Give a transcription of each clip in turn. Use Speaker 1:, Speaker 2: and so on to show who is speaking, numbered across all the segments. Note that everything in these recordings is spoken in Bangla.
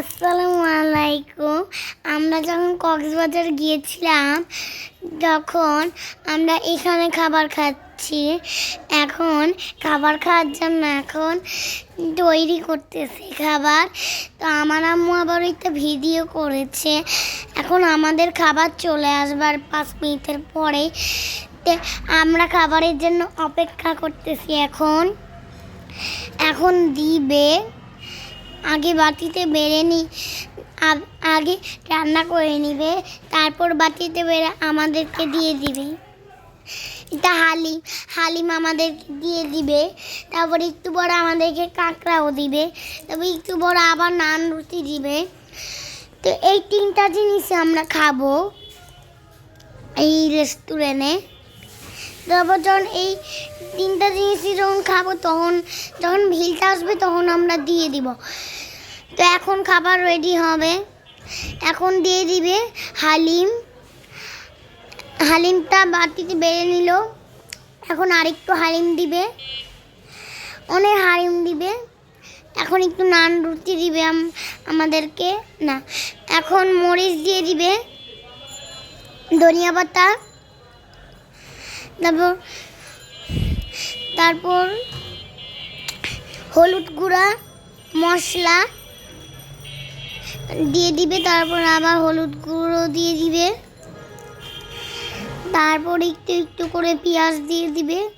Speaker 1: আসসালামু আলাইকুম। আমরা যখন কক্সবাজার গিয়েছিলাম, তখন আমরা এখানে খাবার খাচ্ছি। এখন খাবার খাওয়ার জন্য এখন তৈরি করতেছে খাবার। তো আমার আম্মু আবার একটা ভিডিও করেছে। এখন আমাদের খাবার চলে আসবার পাঁচ মিনিটের পরে। আমরা খাবারের জন্য অপেক্ষা করতেছি এখন। এখন দিবে। আগে বাটিতে বেড়ে নি আগে রান্না করে নিবে, তারপর বাটিতে বেড়ে আমাদেরকে দিয়ে দিবে। এটা হালিম হালিম আমাদেরকে দিয়ে দিবে, তারপর একটু বড় আমাদেরকে কাঁকড়াও দিবে, তারপর একটু বড় আবার নান রুটি দিবে। তো এই তিনটা জিনিস আমরা খাব এই রেস্টুরেন্টে তারপর যখন এই তিনটা জিনিসই যখন খাব, তখন, যখন ভিলটা আসবে তখন আমরা দিয়ে দিব। তো এখন খাবার রেডি হবে। এখন দিয়ে দিবে হালিম। হালিমটা বাটিতে বেড়ে নিল। এখন আরেকটু হালিম দিবে। অনেক হালিম দিবে। এখন একটু নান রুটি দিবে আমাদেরকে। না, এখন মরিচ দিয়ে দিবে। ধনিয়া পাতা। তারপর তারপর হলুদ গুঁড়া, মশলা। দিয়ে দিবে, তারপর আবার হলুদ গুঁড়ো দিয়ে দিবে। তারপর একটু একটু করে পেঁয়াজ দিয়ে দিবে।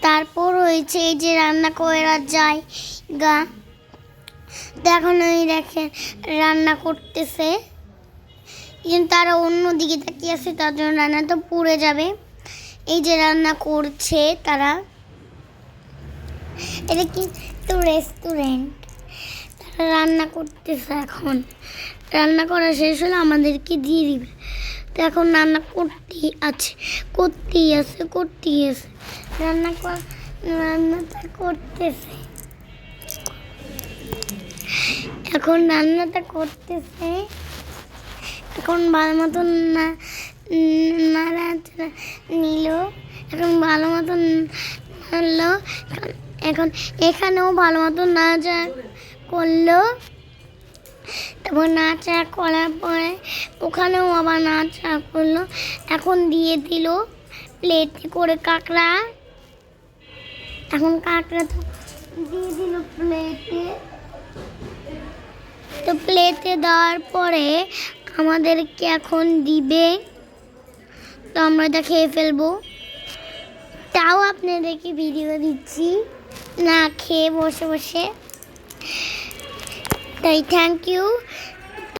Speaker 1: তারপর হয়েছে এই যে রান্না করা যায় গা। এখন ওই দেখেন, রান্না করতেছে। কিন্তু তারা অন্য দিকে তাকিয়ে আছে, তার জন্য রান্না তো পুড়ে যাবে। এই যে রান্না করছে তারা। এটা কিন্তু রেস্টুরেন্ট রান্না করতেছে এখন। রান্না করা শেষ হলে আমাদেরকে দিয়ে দিবে। তো এখন রান্না করতেই আছে করতেই আছে করতেই আছে। রান্না কর রান্নাটা করতেছে। এখন রান্নাটা করতেছে। এখন ভালো মতন না, নাড়াচাড়া নিল। এখন ভালো মতন নাড়লো। এখন এখানেও ভালো মতন নাচা করল। তারপর নাচা করার পরে ওখানেও আবার নাচা করল। এখন দিয়ে দিল প্লেটে করে কাঁকড়া। এখন কাঁকড়া তো দিয়ে দিল প্লেটে তো প্লেটে দেওয়ার পরে আমাদেরকে এখন দিবে। তো আমরা এটা খেয়ে ফেলব। তাও আপনাদেরকে ভিডিও দিচ্ছি। না খেয়ে বসে বসে। তাই থ্যাংক ইউ